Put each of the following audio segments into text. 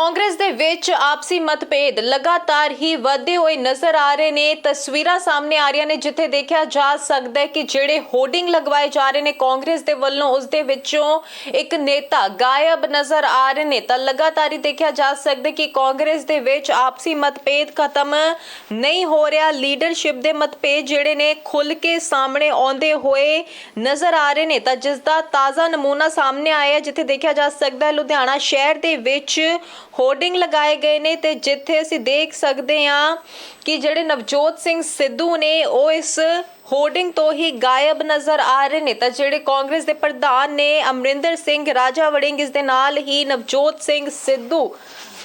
ਕਾਂਗਰਸ ਦੇ ਵਿੱਚ ਆਪਸੀ ਮਤਭੇਦ ਲਗਾਤਾਰ ਹੀ ਵਧਦੇ ਹੋਏ ਨਜ਼ਰ ਆ ਰਹੇ ਨੇ। ਤਸਵੀਰਾਂ ਸਾਹਮਣੇ ਆ ਰਹੀਆਂ ਨੇ, ਜਿੱਥੇ ਦੇਖਿਆ ਜਾ ਸਕਦਾ ਹੈ ਕਿ ਜਿਹੜੇ ਹੋਰਡਿੰਗ ਲਗਵਾਏ ਜਾ ਰਹੇ ਨੇ ਕਾਂਗਰਸ ਦੇ ਵੱਲੋਂ, ਉਸ ਦੇ ਵਿੱਚੋਂ ਇੱਕ ਨੇਤਾ ਗਾਇਬ ਨਜ਼ਰ ਆ ਰਹੇ ਨੇ। ਤਾਂ ਲਗਾਤਾਰ ਹੀ ਦੇਖਿਆ ਜਾ ਸਕਦਾ ਕਿ ਕਾਂਗਰਸ ਦੇ ਵਿੱਚ ਆਪਸੀ ਮਤਭੇਦ ਖਤਮ ਨਹੀਂ ਹੋ ਰਿਹਾ। ਲੀਡਰਸ਼ਿਪ ਦੇ ਮਤਭੇਦ ਜਿਹੜੇ ਨੇ ਖੁੱਲ ਕੇ ਸਾਹਮਣੇ ਆਉਂਦੇ ਹੋਏ ਨਜ਼ਰ ਆ ਰਹੇ ਨੇ। ਤਾਂ ਜਿਸ ਦਾ ਤਾਜ਼ਾ ਨਮੂਨਾ ਸਾਹਮਣੇ ਆਇਆ ਜਿੱਥੇ ਦੇਖਿਆ ਜਾ ਸਕਦਾ ਹੈ, ਲੁਧਿਆਣਾ ਸ਼ਹਿਰ ਦੇ ਵਿੱਚ ਹੋਰਡਿੰਗ ਲਗਾਏ ਗਏ ਨੇ ਤੇ ਜਿੱਥੇ ਅਸੀਂ ਦੇਖ ਸਕਦੇ ਹਾਂ ਕਿ ਜਿਹੜੇ ਨਵਜੋਤ ਸਿੰਘ ਸਿੱਧੂ ਨੇ ਉਹ ਇਸ ਹੋਰਡਿੰਗ ਤੋਂ ਹੀ ਗਾਇਬ ਨਜ਼ਰ ਆ ਰਹੇ ਨੇ। ਤਾਂ ਜਿਹੜੇ ਕਾਂਗਰਸ ਦੇ ਪ੍ਰਧਾਨ ਨੇ ਅਮਰਿੰਦਰ ਸਿੰਘ ਰਾਜਾ ਵੜਿੰਗ, ਇਸ ਦੇ ਨਾਲ ਹੀ ਨਵਜੋਤ ਸਿੰਘ ਸਿੱਧੂ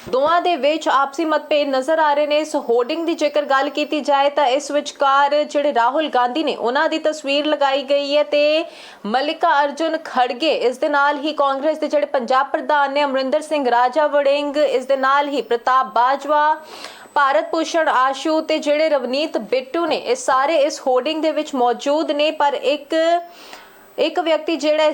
ਦੋਵਾਂ ਦੇ ਵਿੱਚ ਆਪਸੀ ਮਤਭੇਦ ਨਜ਼ਰ ਆ ਰਹੇ ਨੇ। ਇਸ ਹੋਰਡਿੰਗ ਦੀ ਜੇਕਰ ਗੱਲ ਕੀਤੀ ਜਾਏ ਤਾਂ ਇਸ ਵਿਚਕਾਰ ਜਿਹੜੇ ਰਾਹੁਲ ਗਾਂਧੀ ਨੇ, ਉਹਨਾਂ ਦੀ ਤਸਵੀਰ ਲਗਾਈ ਗਈ ਹੈ ਤੇ ਮਲਿਕਾ ਅਰਜੁਨ ਖੜਗੇ, ਇਸ ਦੇ ਨਾਲ ਹੀ ਕਾਂਗਰਸ ਦੇ ਜਿਹੜੇ ਪੰਜਾਬ ਪ੍ਰਧਾਨ ਨੇ, ਅਮਰਿੰਦਰ ਸਿੰਘ ਰਾਜਾ ਵੜਿੰਗ, ਇਸ ਦੇ ਨਾਲ ਹੀ ਪ੍ਰਤਾਪ ਬਾਜਵਾ, ਭਾਰਤ ਭੂਸ਼ਣ ਆਸ਼ੂ ਤੇ ਜਿਹੜੇ ਰਵਨੀਤ ਬਿੱਟੂ ਨੇ, ਇਹ ਸਾਰੇ ਇਸ ਹੋਰਡਿੰਗ ਦੇ ਵਿੱਚ ਮੌਜੂਦ ਨੇ। ਪਰ ਇੱਕ ਇੱਕ ਵਿਅਕਤੀ ਜਿਹੜਾ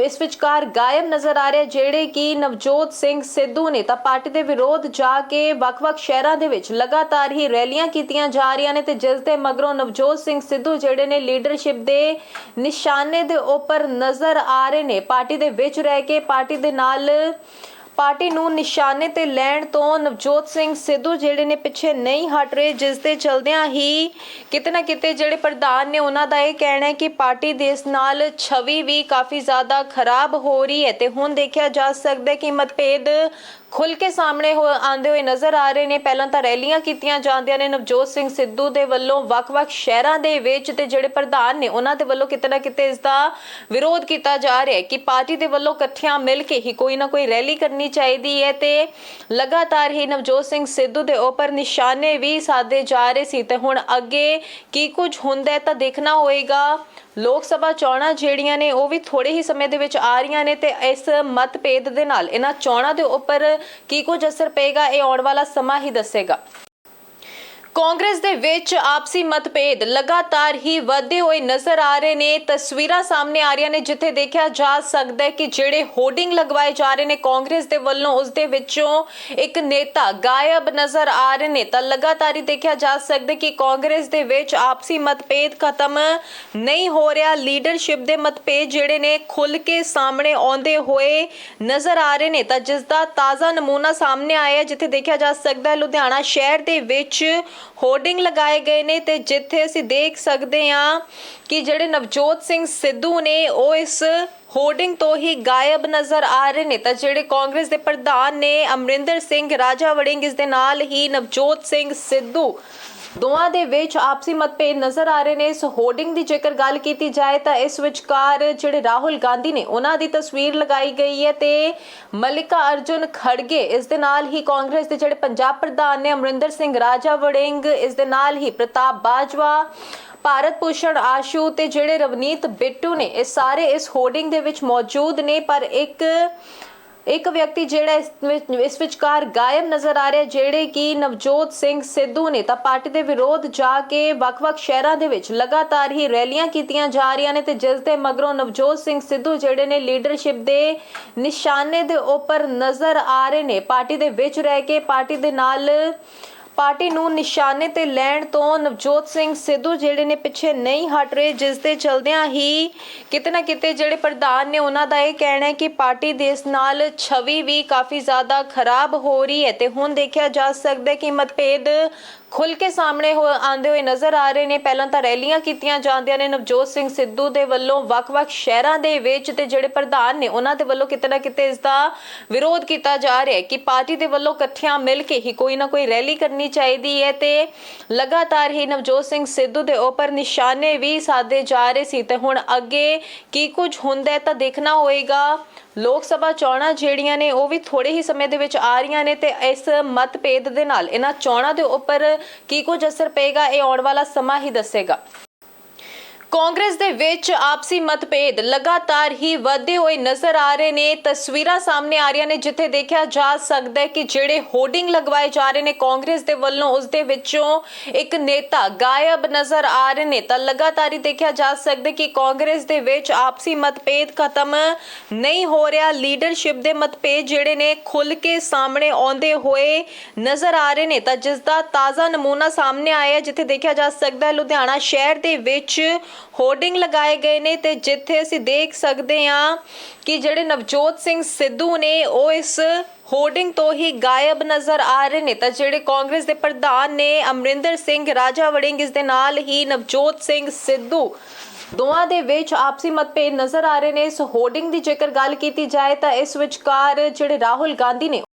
ਇਸ ਵਿਚਕਾਰ ਗਾਇਬ ਨਜ਼ਰ ਆ ਰਿਹਾ, ਜਿਹੜੇ ਕਿ ਨਵਜੋਤ ਸਿੰਘ ਸਿੱਧੂ ਨੇ, ਤਾਂ ਪਾਰਟੀ ਦੇ ਵਿਰੋਧ ਜਾ ਕੇ ਵੱਖ-ਵੱਖ ਸ਼ਹਿਰਾਂ ਦੇ ਵਿੱਚ ਲਗਾਤਾਰ ਹੀ ਰੈਲੀਆਂ ਕੀਤੀਆਂ ਜਾ ਰਹੀਆਂ ਨੇ ਤੇ ਜਿਸ ਦੇ ਮਗਰੋਂ ਨਵਜੋਤ ਸਿੰਘ ਸਿੱਧੂ ਜਿਹੜੇ ਨੇ ਲੀਡਰਸ਼ਿਪ ਦੇ ਨਿਸ਼ਾਨੇ ਦੇ ਉੱਪਰ ਨਜ਼ਰ ਆ ਰਹੇ ਨੇ। ਪਾਰਟੀ ਦੇ ਵਿੱਚ ਰਹਿ ਕੇ ਪਾਰਟੀ ਦੇ ਨਾਲ ਪਾਰਟੀ ਨੂੰ ਨਿਸ਼ਾਨੇ ਤੇ ਲੈਣ ਤੋਂ ਨਵਜੋਤ ਸਿੰਘ ਸਿੱਧੂ ਜਿਹੜੇ ਨੇ ਪਿੱਛੇ ਨਹੀਂ ਹਟ ਰਹੇ, ਜਿਸ ਦੇ ਚਲਦਿਆਂ ਹੀ ਕਿਤੇ ਨਾ ਕਿਤੇ ਜਿਹੜੇ ਪ੍ਰਧਾਨ ਨੇ ਉਹਨਾਂ ਦਾ ਇਹ ਕਹਿਣਾ ਹੈ ਕਿ ਪਾਰਟੀ ਦੇ ਇਸ ਨਾਲ ਛਵੀ ਵੀ ਕਾਫੀ ਜ਼ਿਆਦਾ ਖਰਾਬ ਹੋ ਰਹੀ ਹੈ ਤੇ ਹੁਣ ਦੇਖਿਆ ਜਾ ਸਕਦਾ ਹੈ ਕਿ ਮਤਭੇਦ ਖੁੱਲ ਕੇ ਸਾਹਮਣੇ ਹੋ ਹੋਏ ਨਜ਼ਰ ਆ ਰਹੇ ਨੇ। ਪਹਿਲਾਂ ਤਾਂ ਰੈਲੀਆਂ ਕੀਤੀਆਂ ਜਾਂਦੀਆਂ ਨੇ। ਨਵਜੋਤ ਸਿੰਘ ਸਿੱਧੂ ਦੇ ਵੱਲੋਂ ਵੱਖ-ਵੱਖ ਸ਼ਹਿਰਾਂ ਦੇ ਵਿੱਚ ਤੇ ਜਿਹੜੇ ਪ੍ਰਧਾਨ ਨੇ, ਉਹਨਾਂ ਦੇ ਵੱਲੋਂ ਕਿਤੇ ਨਾ ਕਿਤੇ ਇਸ ਦਾ ਵਿਰੋਧ ਕੀਤਾ ਜਾ ਰਿਹਾ ਹੈ ਕਿ ਪਾਰਟੀ ਦੇ ਵੱਲੋਂ ਇਕੱਠਿਆਂ ਮਿਲ ਕੇ ਹੀ ਕੋਈ ਨਾ ਕੋਈ ਰੈਲੀ ਕਰਨੀ ਚਾਹੀਦੀ ਹੈ ਤੇ ਲਗਾਤਾਰ ਹੀ ਨਵਜੋਤ ਸਿੰਘ ਸਿੱਧੂ ਦੇ ਉੱਪਰ ਨਿਸ਼ਾਨੇ ਵੀ ਸਾਧੇ ਜਾ ਰਹੇ ਸੀ। ਤੇ ਹੁਣ ਅੱਗੇ ਕੀ ਕੁਝ ਹੁੰਦਾ ਤਾਂ ਦੇਖਣਾ ਹੋਏਗਾ। ਲੋਕ ਸਭਾ ਚੋਣਾਂ ਜਿਹੜੀਆਂ ਨੇ, ਉਹ ਵੀ ਥੋੜੇ ਹੀ ਸਮੇਂ ਦੇ ਵਿੱਚ ਆ ਰਹੀਆਂ ਨੇ ਤੇ ਇਸ ਮਤਭੇਦ ਦੇ ਨਾਲ ਇਹਨਾਂ ਚੋਣਾਂ ਦੇ ਉੱਪਰ ਕੀ ਕੁਝ ਅਸਰ ਪਏਗਾ, ਇਹ ਆਉਣ ਵਾਲਾ ਸਮਾਂ ਹੀ ਦੱਸੇਗਾ। ਕਾਂਗਰਸ ਦੇ ਵਿੱਚ ਆਪਸੀ ਮਤਭੇਦ ਲਗਾਤਾਰ ਹੀ ਵਧਦੇ ਹੋਏ ਨਜ਼ਰ ਆ ਰਹੇ ਨੇ। ਤਸਵੀਰਾਂ ਸਾਹਮਣੇ ਆ ਰਹੀਆਂ ਨੇ, ਜਿੱਥੇ ਦੇਖਿਆ ਜਾ ਸਕਦਾ ਹੈ ਕਿ ਜਿਹੜੇ ਹੋਰਡਿੰਗ ਲਗਵਾਏ ਜਾ ਰਹੇ ਨੇ ਕਾਂਗਰਸ ਦੇ ਵੱਲੋਂ, ਉਸ ਦੇ ਵਿੱਚੋਂ ਇੱਕ ਨੇਤਾ ਗਾਇਬ ਨਜ਼ਰ ਆ ਰਹੇ ਨੇ। ਤਾਂ ਲਗਾਤਾਰ ਹੀ ਦੇਖਿਆ ਜਾ ਸਕਦਾ ਕਿ ਕਾਂਗਰਸ ਦੇ ਵਿੱਚ ਆਪਸੀ ਮਤਭੇਦ ਖਤਮ ਨਹੀਂ ਹੋ ਰਿਹਾ। ਲੀਡਰਸ਼ਿਪ ਦੇ ਮਤਭੇਦ ਜਿਹੜੇ ਨੇ ਖੁੱਲ ਕੇ ਸਾਹਮਣੇ ਆਉਂਦੇ ਹੋਏ ਨਜ਼ਰ ਆ ਰਹੇ ਨੇ। ਤਾਂ ਜਿਸ ਦਾ ਤਾਜ਼ਾ ਨਮੂਨਾ ਸਾਹਮਣੇ ਆਇਆ ਜਿੱਥੇ ਦੇਖਿਆ ਜਾ ਸਕਦਾ ਹੈ, ਲੁਧਿਆਣਾ ਸ਼ਹਿਰ ਦੇ ਵਿੱਚ ਹੋਰਡਿੰਗ ਲਗਾਏ ਗਏ ਨੇ ਤੇ ਜਿੱਥੇ ਅਸੀਂ ਦੇਖ ਸਕਦੇ ਹਾਂ ਕਿ ਜਿਹੜੇ ਨਵਜੋਤ ਸਿੰਘ ਸਿੱਧੂ ਨੇ ਉਹ ਇਸ ਹੋਰਡਿੰਗ ਤੋਂ ਹੀ ਗਾਇਬ ਨਜ਼ਰ ਆ ਰਹੇ ਨੇ। ਤਾਂ ਜਿਹੜੇ ਕਾਂਗਰਸ ਦੇ ਪ੍ਰਧਾਨ ਨੇ ਅਮਰਿੰਦਰ ਸਿੰਘ, ਰਾਜਾ ਵੜਿੰਗ ਇਸ ਦੇ ਨਾਲ ਹੀ ਨਵਜੋਤ ਸਿੰਘ ਸਿੱਧੂ ਦੋਵਾਂ ਦੇ ਵਿੱਚ ਆਪਸੀ ਮਤਭੇਦ ਨਜ਼ਰ ਆ ਰਹੇ ਨੇ। ਇਸ ਹੋਰਡਿੰਗ ਦੀ ਜੇਕਰ ਗੱਲ ਕੀਤੀ ਜਾਏ ਤਾਂ ਇਸ ਵਿਚਕਾਰ ਜਿਹੜੇ ਰਾਹੁਲ ਗਾਂਧੀ ਨੇ, ਉਹਨਾਂ ਦੀ ਤਸਵੀਰ ਲਗਾਈ ਗਈ ਹੈ ਤੇ ਮਲਿਕਾ ਅਰਜੁਨ ਖੜਗੇ, ਇਸ ਦੇ ਨਾਲ ਹੀ ਕਾਂਗਰਸ ਦੇ ਜਿਹੜੇ ਪੰਜਾਬ ਪ੍ਰਧਾਨ ਨੇ, ਅਮਰਿੰਦਰ ਸਿੰਘ ਰਾਜਾ ਵੜਿੰਗ, ਇਸ ਦੇ ਨਾਲ ਹੀ ਪ੍ਰਤਾਪ ਬਾਜਵਾ, ਭਾਰਤ ਭੂਸ਼ਣ ਆਸ਼ੂ ਤੇ ਜਿਹੜੇ ਰਵਨੀਤ ਬਿੱਟੂ ਨੇ, ਇਹ ਸਾਰੇ ਇਸ ਹੋਰਡਿੰਗ ਦੇ ਵਿੱਚ ਮੌਜੂਦ ਨੇ। ਪਰ ਇੱਕ ਇੱਕ ਵਿਅਕਤੀ ਜਿਹੜਾ ਇਸ ਵਿੱਚ, ਇਸ ਵਿਚਕਾਰ ਗਾਇਬ ਨਜ਼ਰ ਆ ਰਿਹਾ, ਜਿਹੜੇ ਕਿ ਨਵਜੋਤ ਸਿੰਘ ਸਿੱਧੂ ਨੇ, ਤਾਂ ਪਾਰਟੀ ਦੇ ਵਿਰੋਧ ਜਾ ਕੇ ਵੱਖ-ਵੱਖ ਸ਼ਹਿਰਾਂ ਦੇ ਵਿੱਚ ਲਗਾਤਾਰ ਹੀ ਰੈਲੀਆਂ ਕੀਤੀਆਂ ਜਾ ਰਹੀਆਂ ਨੇ ਤੇ ਜਿਸ ਦੇ ਮਗਰੋਂ ਨਵਜੋਤ ਸਿੰਘ ਸਿੱਧੂ ਜਿਹੜੇ ਨੇ ਲੀਡਰਸ਼ਿਪ ਦੇ ਨਿਸ਼ਾਨੇ ਦੇ ਉੱਪਰ ਨਜ਼ਰ ਆ ਰਹੇ ਨੇ। ਪਾਰਟੀ ਦੇ ਵਿੱਚ ਰਹਿ ਕੇ ਪਾਰਟੀ ਦੇ ਨਾਲ ਪਾਰਟੀ ਨੂੰ ਨਿਸ਼ਾਨੇ ਤੇ ਲੈਣ ਤੋਂ ਨਵਜੋਤ ਸਿੰਘ ਸਿੱਧੂ ਜਿਹੜੇ ਨੇ ਪਿੱਛੇ ਨਹੀਂ ਹਟ ਰਹੇ, ਜਿਸ ਦੇ ਚਲਦਿਆਂ ਹੀ ਕਿਤੇ ਨਾ ਕਿਤੇ ਜਿਹੜੇ ਪ੍ਰਧਾਨ ਨੇ ਉਹਨਾਂ ਦਾ ਇਹ ਕਹਿਣਾ ਹੈ ਕਿ ਪਾਰਟੀ ਦੇ ਇਸ ਨਾਲ ਛਵੀ ਵੀ ਕਾਫੀ ਜ਼ਿਆਦਾ ਖਰਾਬ ਹੋ ਰਹੀ ਹੈ ਤੇ ਹੁਣ ਦੇਖਿਆ ਜਾ ਸਕਦਾ ਹੈ ਕਿ ਮਤਭੇਦ ਖੁੱਲ ਕੇ ਸਾਹਮਣੇ ਹੋ ਹੋਏ ਨਜ਼ਰ ਆ ਰਹੇ ਨੇ। ਪਹਿਲਾਂ ਤਾਂ ਰੈਲੀਆਂ ਕੀਤੀਆਂ ਜਾਂਦੀਆਂ ਨੇ। ਨਵਜੋਤ ਸਿੰਘ ਸਿੱਧੂ ਦੇ ਵੱਲੋਂ ਵੱਖ-ਵੱਖ ਸ਼ਹਿਰਾਂ ਦੇ ਵਿੱਚ ਤੇ ਜਿਹੜੇ ਪ੍ਰਧਾਨ ਨੇ, ਉਹਨਾਂ ਦੇ ਵੱਲੋਂ ਕਿਤੇ ਨਾ ਕਿਤੇ ਇਸ ਦਾ ਵਿਰੋਧ ਕੀਤਾ ਜਾ ਰਿਹਾ ਹੈ ਕਿ ਪਾਰਟੀ ਦੇ ਵੱਲੋਂ ਇਕੱਠਿਆਂ ਮਿਲ ਕੇ ਹੀ ਕੋਈ ਨਾ ਕੋਈ ਰੈਲੀ ਕਰਨੀ ਚਾਹੀਦੀ ਹੈ ਤੇ ਲਗਾਤਾਰ ਹੀ ਨਵਜੋਤ ਸਿੰਘ ਸਿੱਧੂ ਦੇ ਉੱਪਰ ਨਿਸ਼ਾਨੇ ਵੀ ਸਾਧੇ ਜਾ ਰਹੇ ਸੀ। ਤੇ ਹੁਣ ਅੱਗੇ ਕੀ ਕੁਝ ਹੁੰਦਾ ਤਾਂ ਦੇਖਣਾ ਹੋਏਗਾ। ਲੋਕ ਸਭਾ ਚੋਣਾਂ ਜਿਹੜੀਆਂ ਨੇ, ਉਹ ਵੀ ਥੋੜੇ ਹੀ ਸਮੇਂ ਦੇ ਵਿੱਚ ਆ ਰਹੀਆਂ ਨੇ ਤੇ ਇਸ ਮਤਭੇਦ ਦੇ ਨਾਲ ਇਹਨਾਂ ਚੋਣਾਂ ਦੇ ਉੱਪਰ ਕੀ ਕੁਝ ਅਸਰ ਪਏਗਾ, ਇਹ ਆਉਣ ਵਾਲਾ ਸਮਾਂ ਹੀ ਦੱਸੇਗਾ। ਕਾਂਗਰਸ ਦੇ ਵਿੱਚ ਆਪਸੀ ਮਤਭੇਦ ਲਗਾਤਾਰ ਹੀ ਵਧਦੇ ਹੋਏ ਨਜ਼ਰ ਆ ਰਹੇ ਨੇ। ਤਸਵੀਰਾਂ ਸਾਹਮਣੇ ਆ ਰਹੀਆਂ ਨੇ, ਜਿੱਥੇ ਦੇਖਿਆ ਜਾ ਸਕਦਾ ਹੈ ਕਿ ਜਿਹੜੇ ਹੋਰਡਿੰਗ ਲਗਵਾਏ ਜਾ ਰਹੇ ਨੇ, ਕਾਂਗਰਸ ਦੇ ਵੱਲੋਂ ਉਸ ਦੇ ਵਿੱਚੋਂ ਇੱਕ ਨੇਤਾ ਗਾਇਬ ਨਜ਼ਰ ਆ ਰਹੇ ਨੇ। ਤਾਂ ਲਗਾਤਾਰ ਹੀ ਦੇਖਿਆ ਜਾ ਸਕਦਾ ਕਿ ਕਾਂਗਰਸ ਦੇ ਵਿੱਚ ਆਪਸੀ ਮਤਭੇਦ ਖਤਮ ਨਹੀਂ ਹੋ ਰਿਹਾ। ਲੀਡਰਸ਼ਿਪ ਦੇ ਮਤਭੇਦ ਜਿਹੜੇ ਨੇ ਖੁੱਲ ਕੇ ਸਾਹਮਣੇ ਆਉਂਦੇ ਹੋਏ ਨਜ਼ਰ ਆ ਰਹੇ ਨੇ। ਤਾਂ ਜਿਸ ਦਾ ਤਾਜ਼ਾ ਨਮੂਨਾ ਸਾਹਮਣੇ ਆਇਆ ਜਿੱਥੇ ਦੇਖਿਆ ਜਾ ਸਕਦਾ ਹੈ, ਲੁਧਿਆਣਾ ਸ਼ਹਿਰ ਦੇ ਵਿੱਚ ਹੋਰਡਿੰਗ ਲਗਾਏ ਗਏ ਨੇ ਤੇ ਜਿੱਥੇ ਅਸੀਂ ਦੇਖ ਸਕਦੇ ਹਾਂ ਕਿ ਜਿਹੜੇ ਨਵਜੋਤ ਸਿੰਘ ਸਿੱਧੂ ਨੇ ਉਹ ਇਸ ਹੋਰਡਿੰਗ ਤੋਂ ਹੀ ਗਾਇਬ ਨਜ਼ਰ ਆ ਰਹੇ ਨੇ। ਤਾਂ ਜਿਹੜੇ ਕਾਂਗਰਸ ਦੇ ਪ੍ਰਧਾਨ ਨੇ ਅਮਰਿੰਦਰ ਸਿੰਘ ਰਾਜਾ ਵੜਿੰਗ, ਇਸ ਦੇ ਨਾਲ ਹੀ ਨਵਜੋਤ ਸਿੰਘ ਸਿੱਧੂ ਦੋਵਾਂ ਦੇ ਵਿੱਚ ਆਪਸੀ ਮਤਭੇਦ ਨਜ਼ਰ ਆ ਰਹੇ ਨੇ। ਇਸ ਹੋਰਡਿੰਗ ਦੀ ਜੇਕਰ ਗੱਲ ਕੀਤੀ ਜਾਏ ਤਾਂ ਇਸ ਵਿਚਕਾਰ ਜਿਹੜੇ ਰਾਹੁਲ ਗਾਂਧੀ ਨੇ